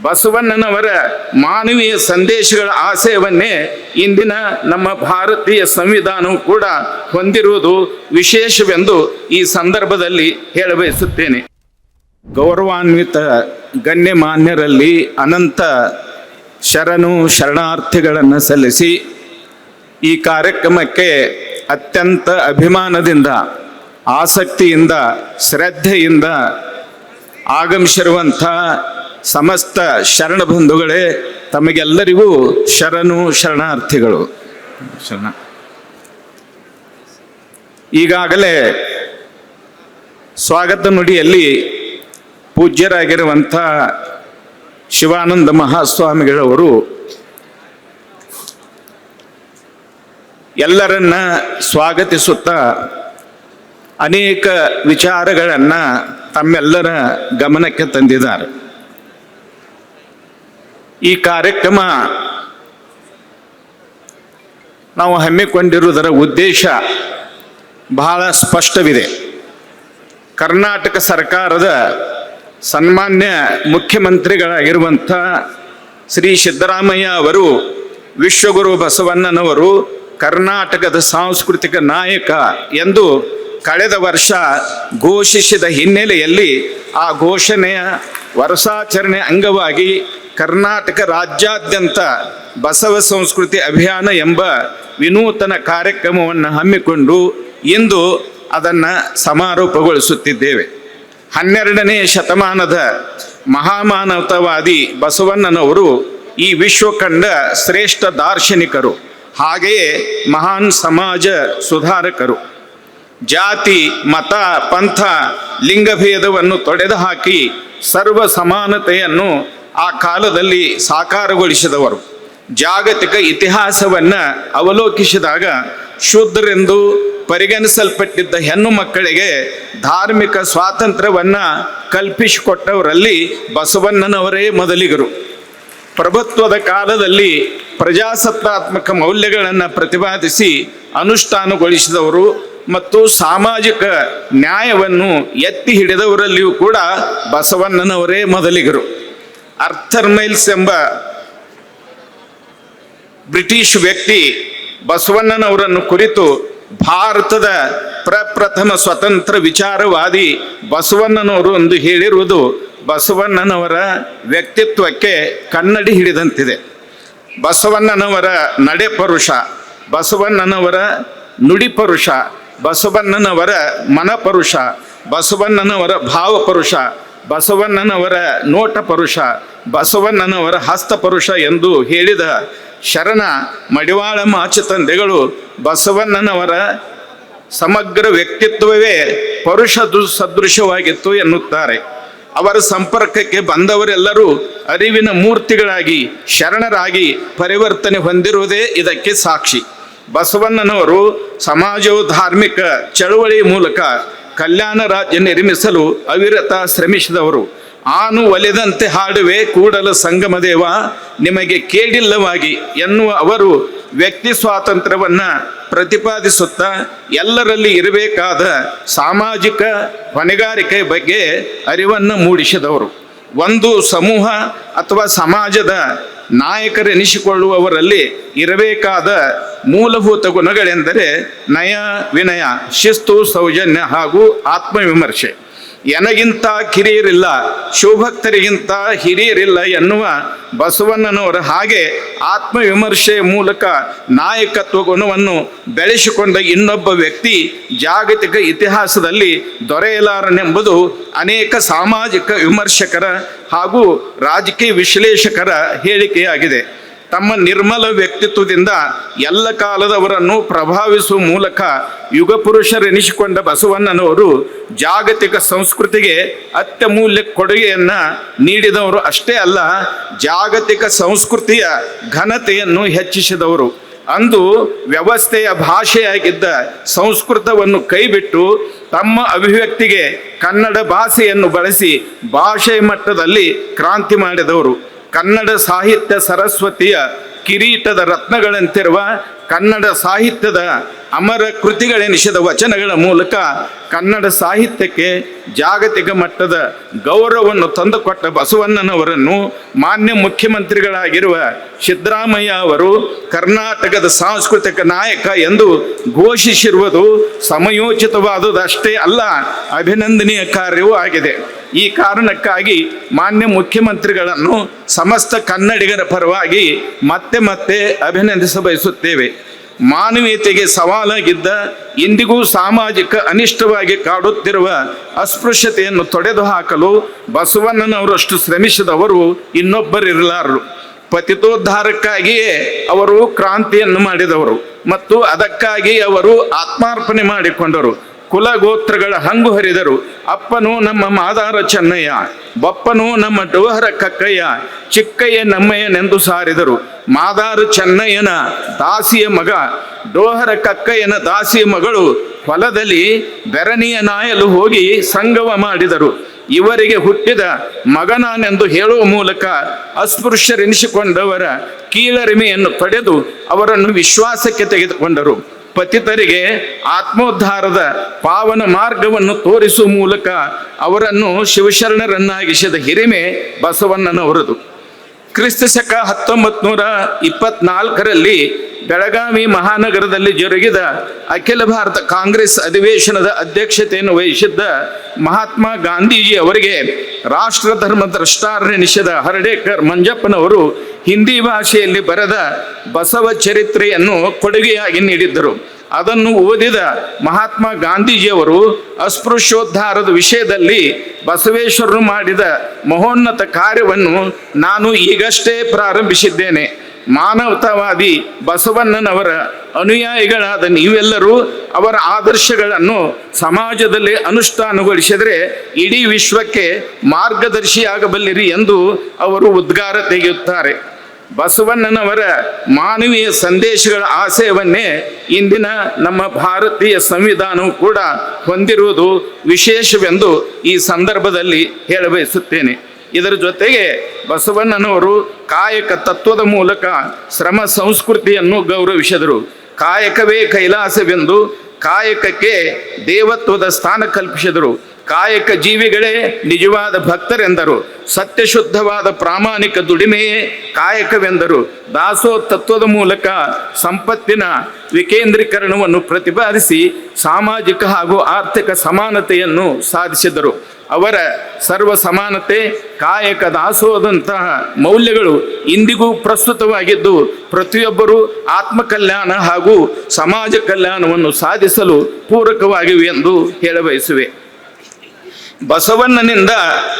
ಬಸವಣ್ಣನವರ ಮಾನವೀಯ ಸಂದೇಶಗಳ ಆಶಯವನ್ನೇ ಇಂದಿನ ನಮ್ಮ ಭಾರತೀಯ ಸಂವಿಧಾನವು ಕೂಡ ಹೊಂದಿರುವುದು ವಿಶೇಷವೆಂದು ಈ ಸಂದರ್ಭದಲ್ಲಿ ಹೇಳಬಯಸುತ್ತೇನೆ. ಗೌರವಾನ್ವಿತ ಗಣ್ಯಮಾನ್ಯರಲ್ಲಿ ಅನಂತ ಶರಣು ಶರಣಾರ್ಥಿಗಳನ್ನು ಸಲ್ಲಿಸಿ ಈ ಕಾರ್ಯಕ್ರಮಕ್ಕೆ ಅತ್ಯಂತ ಅಭಿಮಾನದಿಂದ, ಆಸಕ್ತಿಯಿಂದ, ಶ್ರದ್ಧೆಯಿಂದ ಆಗಮಿಸಿರುವಂಥ ಸಮಸ್ತ ಶರಣ ಬಂಧುಗಳೇ ತಮಗೆಲ್ಲರಿಗೂ ಶರಣು ಶರಣಾರ್ಥಿಗಳು. ಶರಣ. ಈಗಾಗಲೇ ಸ್ವಾಗತ ನುಡಿಯಲ್ಲಿ ಪೂಜ್ಯರಾಗಿರುವಂಥ ಶಿವಾನಂದ ಮಹಾಸ್ವಾಮಿಗಳವರು ಎಲ್ಲರನ್ನ ಸ್ವಾಗತಿಸುತ್ತಾ ಅನೇಕ ವಿಚಾರಗಳನ್ನು ತಮ್ಮೆಲ್ಲರ ಗಮನಕ್ಕೆ ತಂದಿದ್ದಾರೆ. ಈ ಕಾರ್ಯಕ್ರಮ ನಾವು ಹಮ್ಮಿಕೊಂಡಿರುವುದರ ಉದ್ದೇಶ ಬಹಳ ಸ್ಪಷ್ಟವಿದೆ. ಕರ್ನಾಟಕ ಸರ್ಕಾರದ ಸನ್ಮಾನ್ಯ ಮುಖ್ಯಮಂತ್ರಿಗಳಾಗಿರುವಂಥ ಶ್ರೀ ಸಿದ್ದರಾಮಯ್ಯ ಅವರು, ವಿಶ್ವಗುರು ಬಸವಣ್ಣನವರು, ಕರ್ನಾಟಕದ ಸಾಂಸ್ಕೃತಿಕ ನಾಯಕ ಎಂದು ಕಳೆದ ವರ್ಷ ಘೋಷಿಸಿದ ಹಿನ್ನೆಲೆಯಲ್ಲಿ ಆ ಘೋಷಣೆಯ ವರ್ಷಾಚರಣೆ ಅಂಗವಾಗಿ ಕರ್ನಾಟಕ ರಾಜ್ಯಾದ್ಯಂತ ಬಸವ ಸಂಸ್ಕೃತಿ ಅಭಿಯಾನ ಎಂಬ ವಿನೂತನ ಕಾರ್ಯಕ್ರಮವನ್ನು ಹಮ್ಮಿಕೊಂಡು ಇಂದು ಅದನ್ನು ಸಮಾರೋಪಗೊಳಿಸುತ್ತಿದ್ದೇವೆ. ಹನ್ನೆರಡನೇ ಶತಮಾನದ ಮಹಾಮಾನವತವಾದಿ ಬಸವಣ್ಣನವರು ಈ ವಿಶ್ವಕಂಡ ಶ್ರೇಷ್ಠ ದಾರ್ಶನಿಕರು, ಹಾಗೆಯೇ ಮಹಾನ್ ಸಮಾಜ ಸುಧಾರಕರು. ಜಾತಿ, ಮತ, ಪಂಥ, ಲಿಂಗಭೇದವನ್ನು ತೊಡೆದು ಹಾಕಿ ಸರ್ವ ಸಮಾನತೆಯನ್ನು ಆ ಕಾಲದಲ್ಲಿ ಸಾಕಾರಗೊಳಿಸಿದವರು. ಜಾಗತಿಕ ಇತಿಹಾಸವನ್ನು ಅವಲೋಕಿಸಿದಾಗ ಶೂದ್ರರೆಂದು ಪರಿಗಣಿಸಲ್ಪಟ್ಟಿದ್ದ ಹೆಣ್ಣು ಮಕ್ಕಳಿಗೆ ಧಾರ್ಮಿಕ ಸ್ವಾತಂತ್ರ್ಯವನ್ನು ಕಲ್ಪಿಸಿಕೊಟ್ಟವರಲ್ಲಿ ಬಸವಣ್ಣನವರೇ ಮೊದಲಿಗರು. ಪ್ರಭುತ್ವದ ಕಾಲದಲ್ಲಿ ಪ್ರಜಾಸತ್ತಾತ್ಮಕ ಮೌಲ್ಯಗಳನ್ನು ಪ್ರತಿಪಾದಿಸಿ ಅನುಷ್ಠಾನಗೊಳಿಸಿದವರು ಮತ್ತು ಸಾಮಾಜಿಕ ನ್ಯಾಯವನ್ನು ಎತ್ತಿ ಹಿಡಿದವರಲ್ಲಿಯೂ ಕೂಡ ಬಸವಣ್ಣನವರೇ ಮೊದಲಿಗರು. ಅರ್ಥರ್ ಮೈಲ್ಸ್ ಎಂಬ ಬ್ರಿಟಿಷ್ ವ್ಯಕ್ತಿ ಬಸವಣ್ಣನವರನ್ನು ಕುರಿತು ಭಾರತದ ಪ್ರಪ್ರಥಮ ಸ್ವತಂತ್ರ ವಿಚಾರವಾದಿ ಬಸವಣ್ಣನವರು ಎಂದು ಹೇಳಿರುವುದು ಬಸವಣ್ಣನವರ ವ್ಯಕ್ತಿತ್ವಕ್ಕೆ ಕನ್ನಡಿ ಹಿಡಿದಂತಿದೆ. ಬಸವಣ್ಣನವರ ನಡೆಪರುಷ, ಬಸವಣ್ಣನವರ ನುಡಿ ಪರುಷ ಬಸವಣ್ಣನವರ ಮನಪರುಷ, ಬಸವಣ್ಣನವರ ಭಾವಪರುಷ, ಬಸವಣ್ಣನವರ ನೋಟ ಪರುಷ ಬಸವಣ್ಣನವರ ಹಸ್ತಪರುಷ ಎಂದು ಹೇಳಿದ ಶರಣ ಮಡಿವಾಳ ಮಾಚತಂದೆಗಳು ಬಸವಣ್ಣನವರ ಸಮಗ್ರ ವ್ಯಕ್ತಿತ್ವವೇ ಪರುಷ ಸದೃಶವಾಗಿತ್ತು ಎನ್ನುತ್ತಾರೆ. ಅವರ ಸಂಪರ್ಕಕ್ಕೆ ಬಂದವರೆಲ್ಲರೂ ಅರಿವಿನ ಮೂರ್ತಿಗಳಾಗಿ, ಶರಣರಾಗಿ ಪರಿವರ್ತನೆ ಹೊಂದಿರುವುದೇ ಇದಕ್ಕೆ ಸಾಕ್ಷಿ. ಬಸವಣ್ಣನವರು ಸಮಾಜವು ಧಾರ್ಮಿಕ ಚಳುವಳಿ ಮೂಲಕ ಕಲ್ಯಾಣ ರಾಜ್ಯ ನಿರ್ಮಿಸಲು ಅವಿರತ ಶ್ರಮಿಸಿದವರು. ಆನು ಒಲೆದಂತೆ ಹಾಡುವೆ ಕೂಡಲ ಸಂಗಮದೇವ ನಿಮಗೆ ಕೇಳಿಲ್ಲವಾಗಿ ಎನ್ನುವ ಅವರು ವ್ಯಕ್ತಿ ಸ್ವಾತಂತ್ರ್ಯವನ್ನು ಪ್ರತಿಪಾದಿಸುತ್ತಾ ಎಲ್ಲರಲ್ಲಿ ಇರಬೇಕಾದ ಸಾಮಾಜಿಕ ಹೊಣೆಗಾರಿಕೆ ಬಗ್ಗೆ ಅರಿವನ್ನು ಮೂಡಿಸಿದವರು. ಒಂದು ಸಮೂಹ ಅಥವಾ ಸಮಾಜದ ನಾಯಕರೆನಿಸಿಕೊಳ್ಳುವವರಲ್ಲಿ ಇರಬೇಕಾದ ಮೂಲಭೂತ ಗುಣಗಳೆಂದರೆ ನಯ ವಿನಯ ಶಿಸ್ತು ಸೌಜನ್ಯ ಹಾಗೂ ಆತ್ಮವಿಮರ್ಶೆ. ಎನಗಿಂತ ಕಿರಿಯರಿಲ್ಲ ಶಿವಭಕ್ತರಿಗಿಂತ ಹಿರಿಯರಿಲ್ಲ ಎನ್ನುವ ಬಸವಣ್ಣನವರ ಹಾಗೆ ಆತ್ಮವಿಮರ್ಶೆಯ ಮೂಲಕ ನಾಯಕತ್ವ ಗುಣವನ್ನು ಬೆಳೆಸಿಕೊಂಡ ಇನ್ನೊಬ್ಬ ವ್ಯಕ್ತಿ ಜಾಗತಿಕ ಇತಿಹಾಸದಲ್ಲಿ ದೊರೆಯಲಾರನೆಂಬುದು ಅನೇಕ ಸಾಮಾಜಿಕ ವಿಮರ್ಶಕರ ಹಾಗೂ ರಾಜಕೀಯ ವಿಶ್ಲೇಷಕರ ಹೇಳಿಕೆಯಾಗಿದೆ. ತಮ್ಮ ನಿರ್ಮಲ ವ್ಯಕ್ತಿತ್ವದಿಂದ ಎಲ್ಲ ಕಾಲದವರನ್ನು ಪ್ರಭಾವಿಸುವ ಮೂಲಕ ಯುಗ ಪುರುಷರೆನಿಸಿಕೊಂಡ ಬಸವಣ್ಣನವರು ಜಾಗತಿಕ ಸಂಸ್ಕೃತಿಗೆ ಅತ್ಯಮೂಲ್ಯ ಕೊಡುಗೆಯನ್ನು ನೀಡಿದವರು ಅಷ್ಟೇ ಅಲ್ಲ, ಜಾಗತಿಕ ಸಂಸ್ಕೃತಿಯ ಘನತೆಯನ್ನು ಹೆಚ್ಚಿಸಿದವರು. ಅಂದು ವ್ಯವಸ್ಥೆಯ ಭಾಷೆಯಾಗಿದ್ದ ಸಂಸ್ಕೃತವನ್ನು ಕೈಬಿಟ್ಟು ತಮ್ಮ ಅಭಿವ್ಯಕ್ತಿಗೆ ಕನ್ನಡ ಭಾಷೆಯನ್ನು ಬಳಸಿ ಭಾಷೆಯ ಮಟ್ಟದಲ್ಲಿ ಕ್ರಾಂತಿ ಮಾಡಿದವರು. ಕನ್ನಡ ಸಾಹಿತ್ಯ ಸರಸ್ವತಿಯ ಕಿರೀಟದ ರತ್ನಗಳಂತಿರುವ ಕನ್ನಡ ಸಾಹಿತ್ಯದ ಅಮರ ಕೃತಿಗಳೆನಿಸಿದ ವಚನಗಳ ಮೂಲಕ ಕನ್ನಡ ಸಾಹಿತ್ಯಕ್ಕೆ ಜಾಗತಿಕ ಮಟ್ಟದ ಗೌರವವನ್ನು ತಂದುಕೊಟ್ಟ ಬಸವಣ್ಣನವರನ್ನು ಮಾನ್ಯ ಮುಖ್ಯಮಂತ್ರಿಗಳಾಗಿರುವ ಸಿದ್ದರಾಮಯ್ಯ ಅವರು ಕರ್ನಾಟಕದ ಸಾಂಸ್ಕೃತಿಕ ನಾಯಕ ಎಂದು ಘೋಷಿಸಿರುವುದು ಸಮಯೋಚಿತವಾದುದಷ್ಟೇ ಅಲ್ಲ, ಅಭಿನಂದನೀಯ ಕಾರ್ಯವೂ ಆಗಿದೆ. ಈ ಕಾರಣಕ್ಕಾಗಿ ಮಾನ್ಯ ಮುಖ್ಯಮಂತ್ರಿಗಳನ್ನು ಸಮಸ್ತ ಕನ್ನಡಿಗರ ಪರವಾಗಿ ಮತ್ತೆ ಮತ್ತೆ ಅಭಿನಂದಿಸ ಬಯಸುತ್ತೇವೆ ಮಾನವೀಯತೆಗೆ ಸವಾಲಾಗಿದ್ದ ಇಂದಿಗೂ ಸಾಮಾಜಿಕ ಅನಿಷ್ಟವಾಗಿ ಕಾಡುತ್ತಿರುವ ಅಸ್ಪೃಶ್ಯತೆಯನ್ನು ತೊಡೆದು ಹಾಕಲು ಬಸವಣ್ಣನವರಷ್ಟು ಶ್ರಮಿಸಿದವರು ಇನ್ನೊಬ್ಬರಿರಲಾರರು. ಪತಿತೋದ್ಧಾರಕ್ಕಾಗಿಯೇ ಅವರು ಕ್ರಾಂತಿಯನ್ನು ಮಾಡಿದವರು ಮತ್ತು ಅದಕ್ಕಾಗಿ ಅವರು ಆತ್ಮಾರ್ಪಣೆ ಮಾಡಿಕೊಂಡರು. ಕುಲ ಗೋತ್ರಗಳ ಹಂಗು ಹರಿದರು. ಅಪ್ಪನು ನಮ್ಮ ಮಾದಾರ ಚೆನ್ನಯ್ಯ, ಬಪ್ಪನು ನಮ್ಮ ಡೋಹರ ಕಕ್ಕಯ್ಯ, ಚಿಕ್ಕಯ್ಯ ನಮ್ಮಯ್ಯನೆಂದು ಸಾರಿದರು. ಮಾದಾರ ಚೆನ್ನಯ್ಯನ ದಾಸಿಯ ಮಗ ಡೋಹರ ಕಕ್ಕಯ್ಯನ ದಾಸಿಯ ಮಗಳು ಹೊಲದಲ್ಲಿ ಬೆರನಿಯ ನಾಯಲು ಹೋಗಿ ಸಂಗಮ ಮಾಡಿದರು. ಇವರಿಗೆ ಹುಟ್ಟಿದ ಮಗನಾನೆಂದು ಹೇಳುವ ಮೂಲಕ ಅಸ್ಪೃಶ್ಯರೆನಿಸಿಕೊಂಡವರ ಕೀಳರಿಮೆಯನ್ನು ಪಡೆದು ಅವರನ್ನು ವಿಶ್ವಾಸಕ್ಕೆ ತೆಗೆದುಕೊಂಡರು. ಪತಿತರಿಗೆ ಆತ್ಮೋದ್ಧಾರದ ಪಾವನ ಮಾರ್ಗವನ್ನು ತೋರಿಸುವ ಮೂಲಕ ಅವರನ್ನು ಶಿವಶರಣರನ್ನಾಗಿಸಿದ ಹಿರಿಮೆ ಬಸವಣ್ಣನವರದು. ಕ್ರಿಸ್ತ ಶಕ ಹತ್ತೊಂಬತ್ತು ನೂರ ಇಪ್ಪತ್ನಾಲ್ಕರಲ್ಲಿ ಬೆಳಗಾವಿ ಮಹಾನಗರದಲ್ಲಿ ಜರುಗಿದ ಅಖಿಲ ಭಾರತ ಕಾಂಗ್ರೆಸ್ ಅಧಿವೇಶನದ ಅಧ್ಯಕ್ಷತೆಯನ್ನು ವಹಿಸಿದ್ದ ಮಹಾತ್ಮ ಗಾಂಧೀಜಿ ಅವರಿಗೆ ರಾಷ್ಟ್ರ ಧರ್ಮ ನಿಷದ ಹರಡೇಕರ್ ಮಂಜಪ್ಪನವರು ಹಿಂದಿ ಭಾಷೆಯಲ್ಲಿ ಬರೆದ ಬಸವ ಚರಿತ್ರೆಯನ್ನು ಕೊಡುಗೆಯಾಗಿ ನೀಡಿದ್ದರು. ಅದನ್ನು ಓದಿದ ಮಹಾತ್ಮ ಗಾಂಧೀಜಿಯವರು ಅಸ್ಪೃಶ್ಯೋದ್ಧಾರದ ವಿಷಯದಲ್ಲಿ ಬಸವೇಶ್ವರರು ಮಾಡಿದ ಮಹೋನ್ನತ ಕಾರ್ಯವನ್ನು ನಾನು ಈಗಷ್ಟೇ ಪ್ರಾರಂಭಿಸಿದ್ದೇನೆ. ಮಾನವತಾವಾದಿ ಬಸವಣ್ಣನವರ ಅನುಯಾಯಿಗಳಾದ ನೀವೆಲ್ಲರೂ ಅವರ ಆದರ್ಶಗಳನ್ನು ಸಮಾಜದಲ್ಲಿ ಅನುಷ್ಠಾನಗೊಳಿಸಿದರೆ ಇಡೀ ವಿಶ್ವಕ್ಕೆ ಮಾರ್ಗದರ್ಶಿಯಾಗಬಲ್ಲಿರಿ ಎಂದು ಅವರು ಉದ್ಗಾರ ತೆಗೆಯುತ್ತಾರೆ. ಬಸವಣ್ಣನವರ ಮಾನವೀಯ ಸಂದೇಶಗಳ ಆಶಯವನ್ನೇ ಇಂದಿನ ನಮ್ಮ ಭಾರತೀಯ ಸಂವಿಧಾನವು ಕೂಡ ಹೊಂದಿರುವುದು ವಿಶೇಷವೆಂದು ಈ ಸಂದರ್ಭದಲ್ಲಿ ಹೇಳಬಯಸುತ್ತೇನೆ. ಇದರ ಜೊತೆಗೆ ಬಸವಣ್ಣನವರು ಕಾಯಕ ತತ್ವದ ಮೂಲಕ ಶ್ರಮ ಸಂಸ್ಕೃತಿಯನ್ನು ಗೌರವಿಸಿದರು. ಕಾಯಕವೇ ಕೈಲಾಸವೆಂದು ಕಾಯಕಕ್ಕೆ ದೇವತ್ವದ ಸ್ಥಾನ ಕಲ್ಪಿಸಿದರು. ಕಾಯಕ ಜೀವಿಗಳೇ ನಿಜವಾದ ಭಕ್ತರೆಂದರು. ಸತ್ಯಶುದ್ಧವಾದ ಪ್ರಾಮಾಣಿಕ ದುಡಿಮೆಯೇ ಕಾಯಕವೆಂದರು. ದಾಸೋ ತತ್ವದ ಮೂಲಕ ಸಂಪತ್ತಿನ ವಿಕೇಂದ್ರೀಕರಣವನ್ನು ಪ್ರತಿಪಾದಿಸಿ ಸಾಮಾಜಿಕ ಹಾಗೂ ಆರ್ಥಿಕ ಸಮಾನತೆಯನ್ನು ಸಾಧಿಸಿದರು. ಅವರ ಸರ್ವ ಸಮಾನತೆ ಕಾಯಕ ದಾಸೋದಂತಹ ಮೌಲ್ಯಗಳು ಇಂದಿಗೂ ಪ್ರಸ್ತುತವಾಗಿದ್ದು, ಪ್ರತಿಯೊಬ್ಬರೂ ಆತ್ಮಕಲ್ಯಾಣ ಹಾಗೂ ಸಮಾಜ ಕಲ್ಯಾಣವನ್ನು ಸಾಧಿಸಲು ಪೂರಕವಾಗಿವೆ ಎಂದು ಹೇಳಬಯಸುವೆ. ಬಸವಣ್ಣನಿಂದ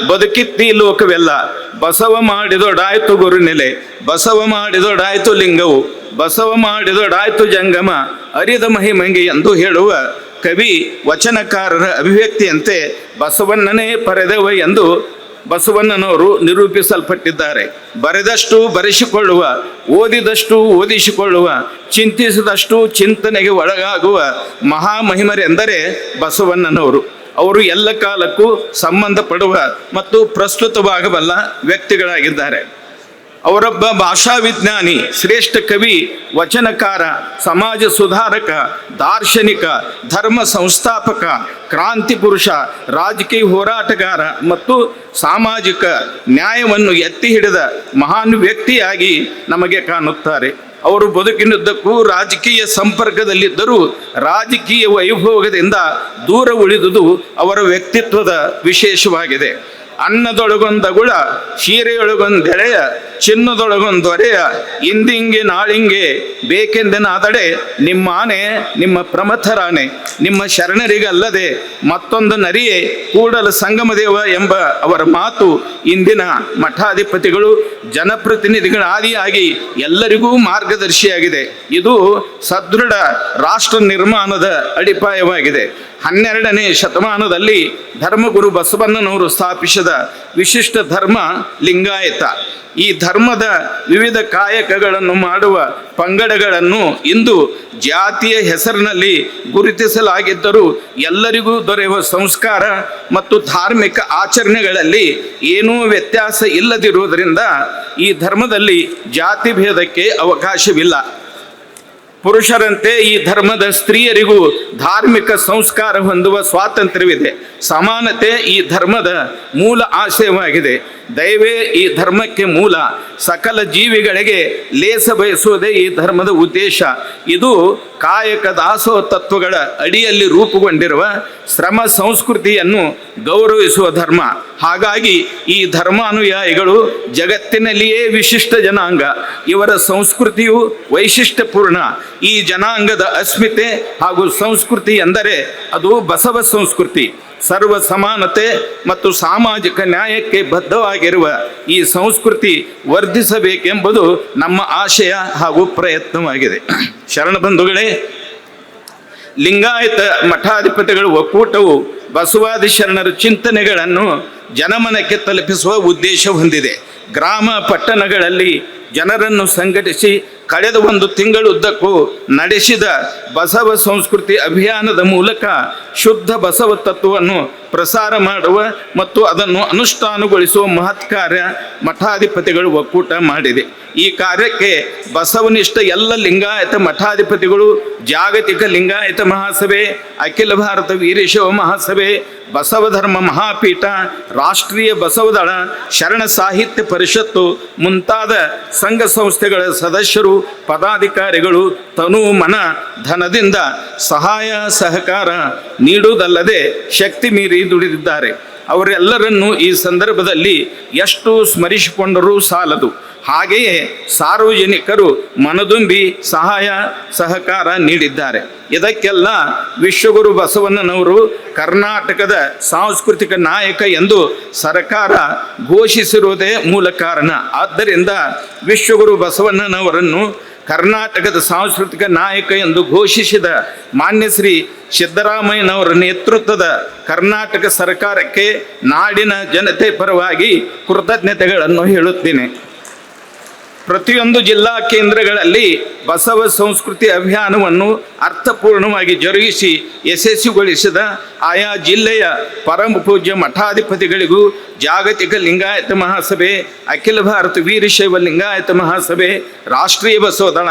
ಬದುಕಿತ್ತಿ ಲೋಕವೆಲ್ಲ. ಬಸವ ಮಾಡಿದೊಡಾಯ್ತು ಗುರುನೆಲೆ, ಬಸವ ಮಾಡಿದೊಡಾಯ್ತು ಲಿಂಗವು, ಬಸವ ಮಾಡಿದೊಡಾಯ್ತು ಜಂಗಮ, ಅರಿದ ಮಹಿಮಂಗೆ ಎಂದು ಹೇಳುವ ಕವಿ, ವಚನಕಾರರ ಅಭಿವ್ಯಕ್ತಿಯಂತೆ ಬಸವಣ್ಣನೇ ಪರೆದವ ಎಂದು ಬಸವಣ್ಣನವರು ನಿರೂಪಿಸಲ್ಪಟ್ಟಿದ್ದಾರೆ. ಬರೆದಷ್ಟು ಬರೆಸಿಕೊಳ್ಳುವ, ಓದಿದಷ್ಟು ಓದಿಸಿಕೊಳ್ಳುವ, ಚಿಂತಿಸಿದಷ್ಟು ಚಿಂತನೆಗೆ ಒಳಗಾಗುವ ಮಹಾಮಹಿಮರೆಂದರೆ ಬಸವಣ್ಣನವರು. ಅವರು ಎಲ್ಲ ಕಾಲಕ್ಕೂ ಸಂಬಂಧಪಡುವ ಮತ್ತು ಪ್ರಸ್ತುತವಾಗಬಲ್ಲ ವ್ಯಕ್ತಿಗಳಾಗಿದ್ದಾರೆ. ಅವರೊಬ್ಬ ಭಾಷಾ ವಿಜ್ಞಾನಿ ಶ್ರೇಷ್ಠ ಕವಿ, ವಚನಕಾರ, ಸಮಾಜ ಸುಧಾರಕ, ದಾರ್ಶನಿಕ, ಧರ್ಮ ಸಂಸ್ಥಾಪಕ, ಕ್ರಾಂತಿ ಪುರುಷ, ರಾಜಕೀಯ ಹೋರಾಟಗಾರ ಮತ್ತು ಸಾಮಾಜಿಕ ನ್ಯಾಯವನ್ನು ಎತ್ತಿ ಹಿಡಿದ ಮಹಾನ್ ವ್ಯಕ್ತಿಯಾಗಿ ನಮಗೆ ಕಾಣುತ್ತಾರೆ. ಅವರು ಬದುಕಿನುದ್ದಕ್ಕೂ ರಾಜಕೀಯ ಸಂಪರ್ಕದಲ್ಲಿದ್ದರೂ ರಾಜಕೀಯ ವೈಭೋಗದಿಂದ ದೂರ ಉಳಿದುದು ಅವರ ವ್ಯಕ್ತಿತ್ವದ ವಿಶೇಷವಾಗಿದೆ. ಅನ್ನದೊಳಗೊಂದಗುಳ ಸೀರೆಯೊಳಗೊಂದೆಳೆಯ ಚಿನ್ನದೊಳಗೊಂದೊರೆಯ ಇಂದಿಂಗೆ ನಾಳಿಂಗೆ ಬೇಕೆಂದೆನಾದಡೆ ನಿಮ್ಮ ಆನೆ ನಿಮ್ಮ ಪ್ರಮಥರಾನೆ, ನಿಮ್ಮ ಶರಣರಿಗಲ್ಲದೆ ಮತ್ತೊಂದು ನರಿಯೇ ಕೂಡಲ ಸಂಗಮದೇವ ಎಂಬ ಅವರ ಮಾತು ಇಂದಿನ ಮಠಾಧಿಪತಿಗಳು ಜನಪ್ರತಿನಿಧಿಗಳಾದಿಯಾಗಿ ಎಲ್ಲರಿಗೂ ಮಾರ್ಗದರ್ಶಿಯಾಗಿದೆ. ಇದು ಸದೃಢ ರಾಷ್ಟ್ರ ನಿರ್ಮಾಣದ ಅಡಿಪಾಯವಾಗಿದೆ. ಹನ್ನೆರಡನೇ ಶತಮಾನದಲ್ಲಿ ಧರ್ಮಗುರು ಬಸವಣ್ಣನವರು ಸ್ಥಾಪಿಸಿದ ವಿಶಿಷ್ಟ ಧರ್ಮ ಲಿಂಗಾಯತ. ಈ ಧರ್ಮದ ವಿವಿಧ ಕಾಯಕಗಳನ್ನು ಮಾಡುವ ಪಂಗಡಗಳನ್ನು ಇಂದು ಜಾತಿಯ ಹೆಸರಿನಲ್ಲಿ ಗುರುತಿಸಲಾಗಿದ್ದರೂ ಎಲ್ಲರಿಗೂ ದೊರೆಯುವ ಸಂಸ್ಕಾರ ಮತ್ತು ಧಾರ್ಮಿಕ ಆಚರಣೆಗಳಲ್ಲಿ ಏನೂ ವ್ಯತ್ಯಾಸ ಇಲ್ಲದಿರುವುದರಿಂದ ಈ ಧರ್ಮದಲ್ಲಿ ಜಾತಿ ಭೇದಕ್ಕೆ ಅವಕಾಶವಿಲ್ಲ. ಪುರುಷರಂತೆ ಈ ಧರ್ಮದ ಸ್ತ್ರೀಯರಿಗೂ ಧಾರ್ಮಿಕ ಸಂಸ್ಕಾರ ಹೊಂದುವ ಸ್ವಾತಂತ್ರ್ಯವಿದೆ. ಸಮಾನತೆ ಈ ಧರ್ಮದ ಮೂಲ ಆಶಯವಾಗಿದೆ. ದಯವೇ ಈ ಧರ್ಮಕ್ಕೆ ಮೂಲ. ಸಕಲ ಜೀವಿಗಳಿಗೆ ಲೇಸ ಬಯಸುವುದೇ ಈ ಧರ್ಮದ ಉದ್ದೇಶ. ಇದು ಕಾಯಕ ದಾಸೋ ತತ್ವಗಳ ಅಡಿಯಲ್ಲಿ ರೂಪುಗೊಂಡಿರುವ ಶ್ರಮ ಸಂಸ್ಕೃತಿಯನ್ನು ಗೌರವಿಸುವ ಧರ್ಮ. ಹಾಗಾಗಿ ಈ ಧರ್ಮಾನುಯಾಯಿಗಳು ಜಗತ್ತಿನಲ್ಲಿಯೇ ವಿಶಿಷ್ಟ ಜನಾಂಗ. ಇವರ ಸಂಸ್ಕೃತಿಯು ವೈಶಿಷ್ಟ್ಯಪೂರ್ಣ. ಈ ಜನಾಂಗದ ಅಸ್ಮಿತೆ ಹಾಗೂ ಸಂಸ್ಕೃತಿ ಎಂದರೆ ಅದು ಬಸವ ಸಂಸ್ಕೃತಿ. ಸರ್ವ ಸಮಾನತೆ ಮತ್ತು ಸಾಮಾಜಿಕ ನ್ಯಾಯಕ್ಕೆ ಬದ್ಧವಾಗಿರುವ ಈ ಸಂಸ್ಕೃತಿ ವರ್ಧಿಸಬೇಕೆಂಬುದು ನಮ್ಮ ಆಶಯ ಹಾಗೂ ಪ್ರಯತ್ನವಾಗಿದೆ. ಶರಣ ಬಂಧುಗಳೇ, ಲಿಂಗಾಯತ ಮಠಾಧಿಪತಿಗಳ ಒಕ್ಕೂಟವು ಬಸವಾದಿ ಶರಣರ ಚಿಂತನೆಗಳನ್ನು ಜನಮನಕ್ಕೆ ತಲುಪಿಸುವ ಉದ್ದೇಶ ಹೊಂದಿದೆ. ಗ್ರಾಮ ಪಟ್ಟಣಗಳಲ್ಲಿ ಜನರನ್ನು ಸಂಘಟಿಸಿ ಕಳೆದ ಒಂದು ತಿಂಗಳುದ್ದಕ್ಕೂ ನಡೆಸಿದ ಬಸವ ಸಂಸ್ಕೃತಿ ಅಭಿಯಾನದ ಮೂಲಕ ಶುದ್ಧ ಬಸವ ತತ್ವವನ್ನು ಪ್ರಸಾರ ಮಾಡುವ ಮತ್ತು ಅದನ್ನು ಅನುಷ್ಠಾನಗೊಳಿಸುವ ಮಹತ್ ಕಾರ್ಯ ಮಠಾಧಿಪತಿಗಳು ಒಕ್ಕೂಟ ಮಾಡಿದೆ. ಈ ಕಾರ್ಯಕ್ಕೆ ಬಸವನಿಷ್ಠ ಎಲ್ಲ ಲಿಂಗಾಯತ ಮಠಾಧಿಪತಿಗಳು, ಜಾಗತಿಕ ಲಿಂಗಾಯತ ಮಹಾಸಭೆ, ಅಖಿಲ ಭಾರತ ವೀರಶೈವ ಮಹಾಸಭೆ ಬಸವಧರ್ಮ ಮಹಾಪೀಠ, ರಾಷ್ಟ್ರೀಯ ಬಸವದಳ ಶರಣ ಸಾಹಿತ್ಯ ಪರಿಷತ್ತು ಮುಂತಾದ ಸಂಘ ಸಂಸ್ಥೆಗಳ ಸದಸ್ಯರು ಪದಾಧಿಕಾರಿಗಳು ತನು ಮನ ಧನದಿಂದ ಸಹಾಯ ಸಹಕಾರ ನೀಡುವುದಲ್ಲದೆ ಶಕ್ತಿ ಮೀರಿ ದುಡಿದಿದ್ದಾರೆ. ಅವರೆಲ್ಲರನ್ನೂ ಈ ಸಂದರ್ಭದಲ್ಲಿ ಎಷ್ಟು ಸ್ಮರಿಸಿಕೊಂಡರೂ ಸಾಲದು. ಹಾಗೆಯೇ ಸಾರ್ವಜನಿಕರು ಮನದುಂಬಿ ಸಹಾಯ, ಸಹಕಾರ ನೀಡಿದ್ದಾರೆ. ಇದಕ್ಕೆಲ್ಲ ವಿಶ್ವಗುರು ಬಸವಣ್ಣನವರು ಕರ್ನಾಟಕದ ಸಾಂಸ್ಕೃತಿಕ ನಾಯಕ ಎಂದು ಸರ್ಕಾರ ಘೋಷಿಸಿರುವುದೇ ಮೂಲ ಕಾರಣ. ಆದ್ದರಿಂದ ವಿಶ್ವಗುರು ಬಸವಣ್ಣನವರನ್ನು ಕರ್ನಾಟಕದ ಸಾಂಸ್ಕೃತಿಕ ನಾಯಕ ಎಂದು ಘೋಷಿಸಿದ ಮಾನ್ಯ ಶ್ರೀ ಸಿದ್ದರಾಮಯ್ಯನವರ ನೇತೃತ್ವದ ಕರ್ನಾಟಕ ಸರ್ಕಾರಕ್ಕೆ ನಾಡಿನ ಜನತೆ ಪರವಾಗಿ ಕೃತಜ್ಞತೆಗಳನ್ನು ಹೇಳುತ್ತೇನೆ. ಪ್ರತಿಯೊಂದು ಜಿಲ್ಲಾ ಕೇಂದ್ರಗಳಲ್ಲಿ ಬಸವ ಸಂಸ್ಕೃತಿ ಅಭಿಯಾನವನ್ನು ಅರ್ಥಪೂರ್ಣವಾಗಿ ಜರುಗಿಸಿ ಯಶಸ್ವಿಗೊಳಿಸಿದ ಆಯಾ ಜಿಲ್ಲೆಯ ಪರಮ ಪೂಜ್ಯ ಮಠಾಧಿಪತಿಗಳಿಗೂ ಜಾಗತಿಕ ಲಿಂಗಾಯತ ಮಹಾಸಭೆ, ಅಖಿಲ ಭಾರತ ವೀರಶೈವ ಲಿಂಗಾಯತ ಮಹಾಸಭೆ, ರಾಷ್ಟ್ರೀಯ ಬಸವದಳ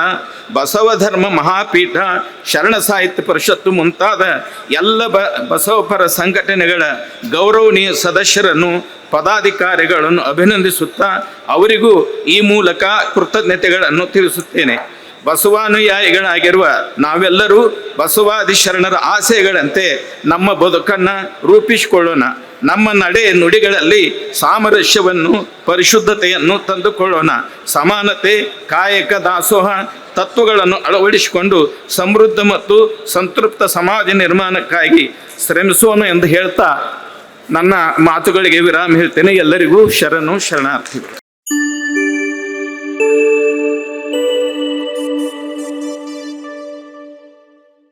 ಬಸವಧರ್ಮ ಮಹಾಪೀಠ, ಶರಣ ಸಾಹಿತ್ಯ ಪರಿಷತ್ತು ಮುಂತಾದ ಎಲ್ಲ ಬ, ಬಸವಪರ ಸಂಘಟನೆಗಳ ಗೌರವನೀಯ ಸದಸ್ಯರನ್ನು, ಪದಾಧಿಕಾರಿಗಳನ್ನು ಅಭಿನಂದಿಸುತ್ತಾ ಅವರಿಗೂ ಈ ಮೂಲಕ ಕೃತಜ್ಞತೆಗಳನ್ನು ತಿಳಿಸುತ್ತೇನೆ. ಬಸವಾನುಯಾಯಿಗಳಾಗಿರುವ ನಾವೆಲ್ಲರೂ ಬಸವಾದಿ ಶರಣರ ಆಸೆಗಳಂತೆ ನಮ್ಮ ಬದುಕನ್ನು ರೂಪಿಸಿಕೊಳ್ಳೋಣ. ನಮ್ಮ ನಡೆ ನುಡಿಗಳಲ್ಲಿ ಸಾಮರಸ್ಯವನ್ನು, ಪರಿಶುದ್ಧತೆಯನ್ನು ತಂದುಕೊಳ್ಳೋಣ. ಸಮಾನತೆ, ಕಾಯಕ, ದಾಸೋಹ ತತ್ವಗಳನ್ನು ಅಳವಡಿಸಿಕೊಂಡು ಸಮೃದ್ಧ ಮತ್ತು ಸಂತೃಪ್ತ ಸಮಾಜ ನಿರ್ಮಾಣಕ್ಕಾಗಿ ಶ್ರಮಿಸೋಣ ಎಂದು ಹೇಳ್ತಾ ನನ್ನ ಮಾತುಗಳಿಗೆ ವಿರಾಮ ಹೇಳ್ತೇನೆ. ಎಲ್ಲರಿಗೂ ಶರಣು ಶರಣಾರ್ಥಿಗಳು.